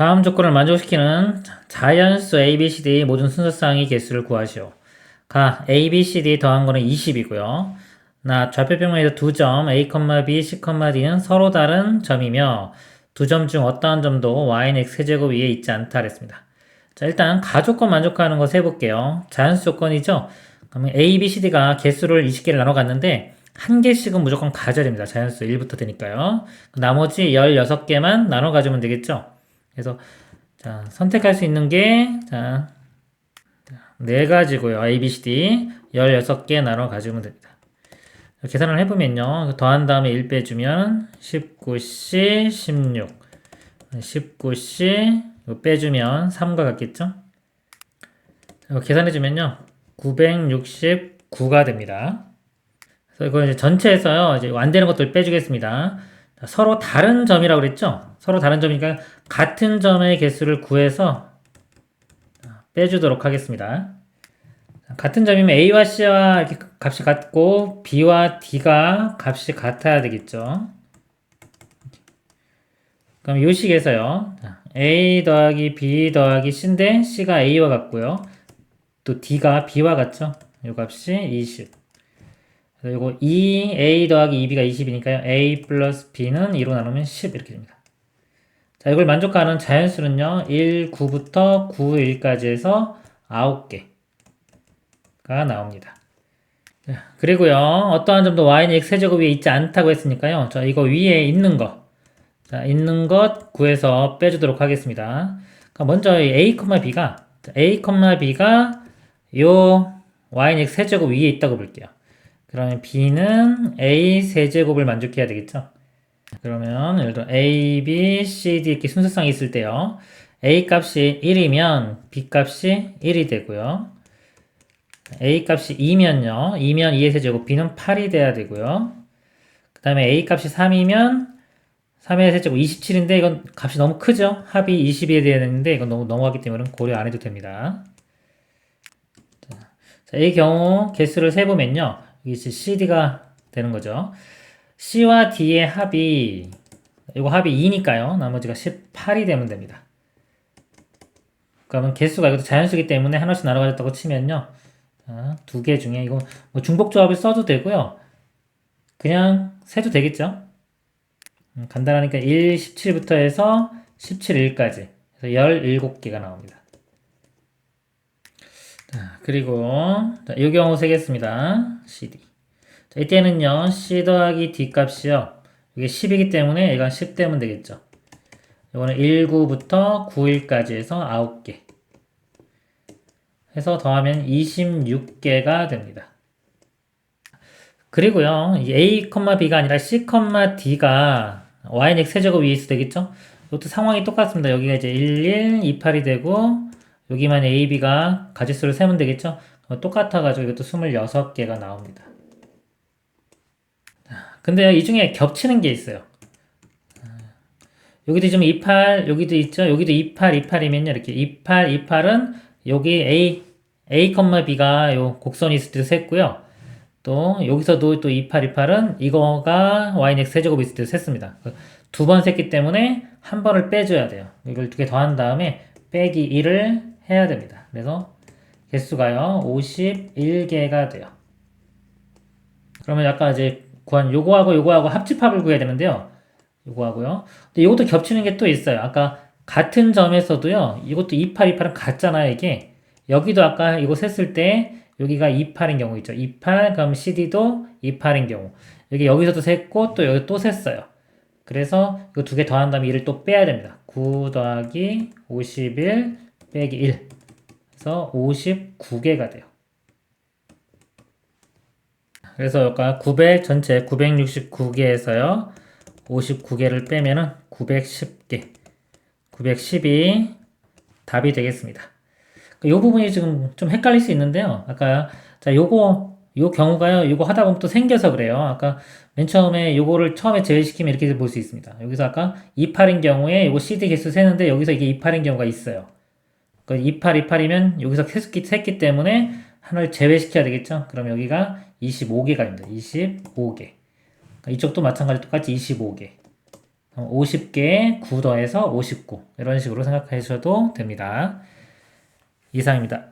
다음 조건을 만족시키는 자연수 A, B, C, D 모든 순서쌍의 개수를 구하시오. 가 A, B, C, D 더한 거는 20이고요. 나 좌표평면에서 두 점 A, B, C, D는 서로 다른 점이며 두 점 중 어떠한 점도 Y는 X 세제곱 위에 있지 않다 그랬습니다. 자, 일단 가조건 만족하는 거 세볼게요. 자연수 조건이죠? 그러면 A, B, C, D가 개수를 20개를 나눠 갔는데 한 개씩은 무조건 가져야 됩니다. 자연수 1부터 되니까요. 나머지 16개만 나눠 가지면 되겠죠? 그래서 자, 선택할 수 있는 게 자, 네 가지고요. A, B, C, D 16개 나눠 가지면 됩니다. 계산을 해보면요. 더한 다음에 1 빼주면 19C 16 19C 빼주면 3과 같겠죠? 계산해주면요. 969가 됩니다. 그래서 이거 이제 전체에서요. 이제 안 되는 것들 빼주겠습니다. 서로 다른 점이라고 그랬죠? 서로 다른 점이니까 같은 점의 개수를 구해서 빼주도록 하겠습니다. 같은 점이면 A와 C와 이렇게 값이 같고 B와 D가 값이 같아야 되겠죠. 그럼 이 식에서요. A 더하기 B 더하기 C인데 C가 A와 같고요. 또 D가 B와 같죠. 이 값이 20. 이거 2A 더하기 2B가 20이니까요. A 플러스 B는 2로 나누면 10 이렇게 됩니다. 자, 이걸 만족하는 자연수는요. 1, 9부터 9, 1까지 해서 9개가 나옵니다. 자, 그리고요. 어떠한 점도 y는 x 세제곱 위에 있지 않다고 했으니까요. 자, 이거 위에 있는 거. 자, 있는 것 구해서 빼주도록 하겠습니다. 그러니까 먼저 a, b가 a, b가 요 y는 x 세제곱 위에 있다고 볼게요. 그러면 b는 a 세제곱을 만족해야 되겠죠. 그러면 예를 들어 A, B, C, D 이렇게 순서상이 있을 때요. A 값이 1이면 B 값이 1이 되고요. A 값이 2면요. 2면 2의 세제곱 B는 8이 돼야 되고요. 그 다음에 A 값이 3이면 3의 세제곱 27인데 이건 값이 너무 크죠? 합이 20이 돼야 되는데 이건 너무 넘어가기 때문에 고려 안 해도 됩니다. 자, 이 경우 개수를 세보면요. 이게 CD가 되는 거죠. C와 D의 합이 이거 합이 2니까요. 나머지가 18이 되면 됩니다. 그러면 개수가 이것도 자연수기 때문에 하나씩 나눠가졌다고 치면요. 두 개 중에 이거 뭐 중복조합을 써도 되고요. 그냥 세도 되겠죠. 음, 간단하니까 1, 17부터 해서 17, 1까지. 그래서 17개가 나옵니다. 자, 그리고 자, 이 경우 세겠습니다. CD. 자, 이때는요, C 더하기 D 값이요. 이게 10이기 때문에 얘가 10 되면 되겠죠. 이거는 19부터 9일까지 해서 9개. 해서 더하면 26개가 됩니다. 그리고요, A, B가 아니라 C, D가 Y는 세제곱 위에 있어 되겠죠? 이것도 상황이 똑같습니다. 여기가 이제 1, 1, 2, 8이 되고, 여기만 A, B가 가지수를 세면 되겠죠? 똑같아가지고 이것도 26개가 나옵니다. 근데 이 중에 겹치는 게 있어요. 여기도 좀 28, 여기도 있죠? 여기도 28, 28이면요. 이렇게 28, 28은 여기 A, A, B가 요 곡선이 있을 때도 셌고요. 또 여기서도 또 28, 28은 이거가 Y는 X 세제곱 있을 때도 셌습니다. 두 번 셌기 때문에 한 번을 빼줘야 돼요. 이걸 두 개 더한 다음에 빼기 1을 해야 됩니다. 그래서 개수가요, 51개가 돼요. 그러면 약간 이제 구한 요거하고 요거하고 합집합을 구해야 되는데요. 요거하고요. 근데 이것도 겹치는 게 또 있어요. 아까 같은 점에서도요. 이것도 28, 28은 같잖아요, 이게. 여기도 아까 이거 셌을 때 여기가 28인 경우 있죠. 28, 그럼 CD도 28인 경우. 여기 여기서도 셌고 또 여기 또 셌어요. 그래서 이거 두 개 더한 다음에 1을 또 빼야 됩니다. 9 더하기 51 빼기 1. 그래서 59개가 돼요. 그래서 여기가 900 전체 969개에서요. 59개를 빼면은 910개. 910이 답이 되겠습니다. 이 부분이 지금 좀 헷갈릴 수 있는데요. 아까 자 요거 요 경우가요. 요거 하다 보면 또 생겨서 그래요. 아까 맨 처음에 요거를 처음에 제외시키면 이렇게 볼 수 있습니다. 여기서 아까 28인 경우에 요거 CD 개수 세는데 여기서 이게 28인 경우가 있어요. 그 28, 28이면 여기서 샜기, 샜기 때문에 하나를 제외시켜야 되겠죠? 그럼 여기가 25개가 됩니다. 25개. 그러니까 이쪽도 마찬가지로 똑같이 25개. 50개 9 더해서 59 이런 식으로 생각하셔도 됩니다. 이상입니다.